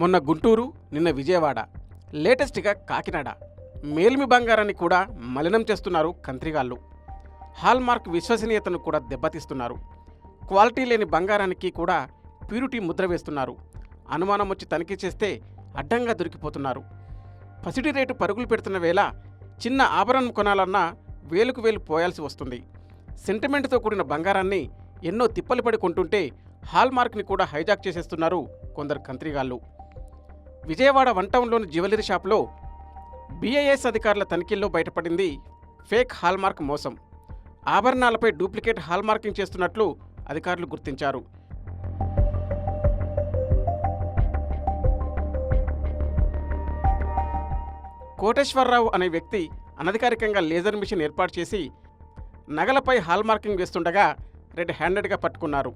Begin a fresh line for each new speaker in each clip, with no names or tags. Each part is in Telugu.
మొన్న గుంటూరు నిన్న విజయవాడ. లేటెస్ట్గా కాకినాడ. మేల్మి బంగారాన్ని కూడా మలినం చేస్తున్నారు కంత్రిగాళ్ళు. హాల్మార్క్ విశ్వసనీయతను కూడా దెబ్బతీస్తున్నారు. క్వాలిటీ లేని బంగారానికి కూడా ప్యూరిటీ ముద్ర వేస్తున్నారు. అనుమానం వచ్చి తనిఖీ చేస్తే అడ్డంగా దొరికిపోతున్నారు. పసిడి రేటు పరుగులు పెడుతున్న వేళ చిన్న ఆభరణం కొనాలన్నా వేలుకు వేలు పోయాల్సి వస్తుంది. సెంటిమెంట్తో కూడిన బంగారాన్ని ఎన్నో తిప్పలు పడి కొంటుంటే హాల్మార్క్ని కూడా హైజాక్ చేసేస్తున్నారు కొందరు కంత్రిగాళ్ళు. విజయవాడ వన్ టౌన్లోని జ్యువెలరీ షాప్లో బీఐఎస్ అధికారుల తనిఖీల్లో బయటపడింది ఫేక్ హాల్మార్క్ మోసం. ఆభరణాలపై డూప్లికేట్ హాల్మార్కింగ్ చేస్తున్నట్లు అధికారులు గుర్తించారు. కోటేశ్వరరావు అనే వ్యక్తి అనధికారికంగా లేజర్ మిషన్ ఏర్పాటు చేసి నగలపై హాల్మార్కింగ్ వేస్తుండగా రెడ్ హ్యాండెడ్గా పట్టుకున్నారు.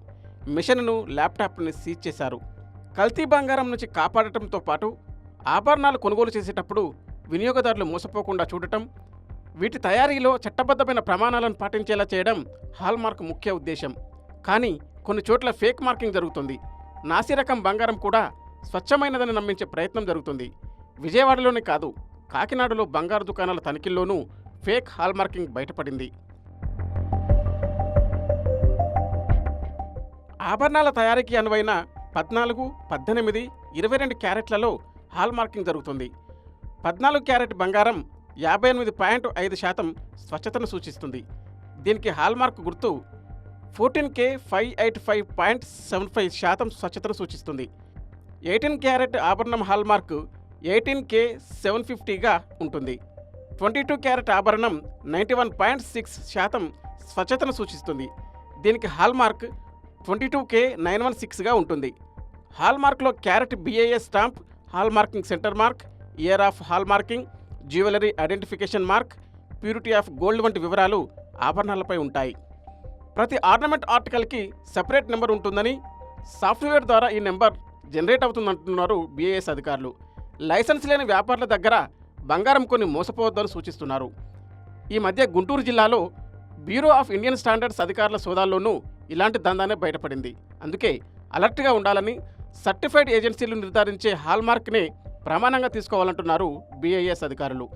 మిషన్ను ల్యాప్టాప్ని సీజ్ చేశారు. కల్తీ బంగారం నుంచి కాపాడటంతో పాటు ఆభరణాలు కొనుగోలు చేసేటప్పుడు వినియోగదారులు మోసపోకుండా చూడటం వీటి తయారీలో చట్టబద్ధమైన ప్రమాణాలను పాటించేలా చేయడం హాల్మార్క్ ముఖ్య ఉద్దేశం. కానీ కొన్ని చోట్ల ఫేక్ మార్కింగ్ జరుగుతుంది. నాసిరకం బంగారం కూడా స్వచ్ఛమైనదని నమ్మించే ప్రయత్నం జరుగుతుంది. విజయవాడలోనే కాదు కాకినాడలో బంగారు దుకాణాల తనిఖీల్లోనూ ఫేక్ హాల్మార్కింగ్ బయటపడింది. ఆభరణాల తయారీకి అనువైన పద్నాలుగు పద్దెనిమిది ఇరవై రెండు క్యారెట్లలో హాల్ మార్కింగ్ జరుగుతుంది. పద్నాలుగు క్యారెట్ బంగారం యాభై ఎనిమిది పాయింట్ ఐదు శాతం స్వచ్ఛతను సూచిస్తుంది. దీనికి హాల్మార్క్ గుర్తు fourteen K five eight five point seven five శాతం స్వచ్ఛతను సూచిస్తుంది. ఎయిటీన్ క్యారెట్ ఆభరణం హాల్మార్క్ ఎయిటీన్ కే సెవెన్ ఫిఫ్టీగా ఉంటుంది. ట్వంటీ టూ క్యారెట్ ఆభరణం నైంటీ వన్ పాయింట్ సిక్స్ శాతం స్వచ్ఛతను సూచిస్తుంది. దీనికి hallmark twenty two K nine one సిక్స్గా ఉంటుంది. హాల్మార్క్లో carat BIS stamp hallmarking centre mark year of hallmarking jewellery identification mark purity of gold వంటి వివరాలు ఆభరణాలపై ఉంటాయి. ప్రతి ఆర్నమెంట్ ఆర్టికల్కి సెపరేట్ నెంబర్ ఉంటుందని సాఫ్ట్వేర్ ద్వారా ఈ నెంబర్ జనరేట్ అవుతుందంటున్నారు బీఏఎస్ అధికారులు. లైసెన్స్ లేని వ్యాపారుల దగ్గర బంగారం కొన్ని మోసపోవద్దని సూచిస్తున్నారు. ఈ మధ్య గుంటూరు జిల్లాలో బ్యూరో ఆఫ్ ఇండియన్ స్టాండర్డ్స్ అధికారుల సోదాల్లోనూ ఇలాంటి దందానే బయటపడింది. అందుకే అలర్ట్గా ఉండాలని సర్టిఫైడ్ ఏజెన్సీలు నిర్ధారించే హాల్మార్క్ని ప్రమాణంగా తీసుకోవాలంటున్నారు బీఐఎస్ అధికారులు.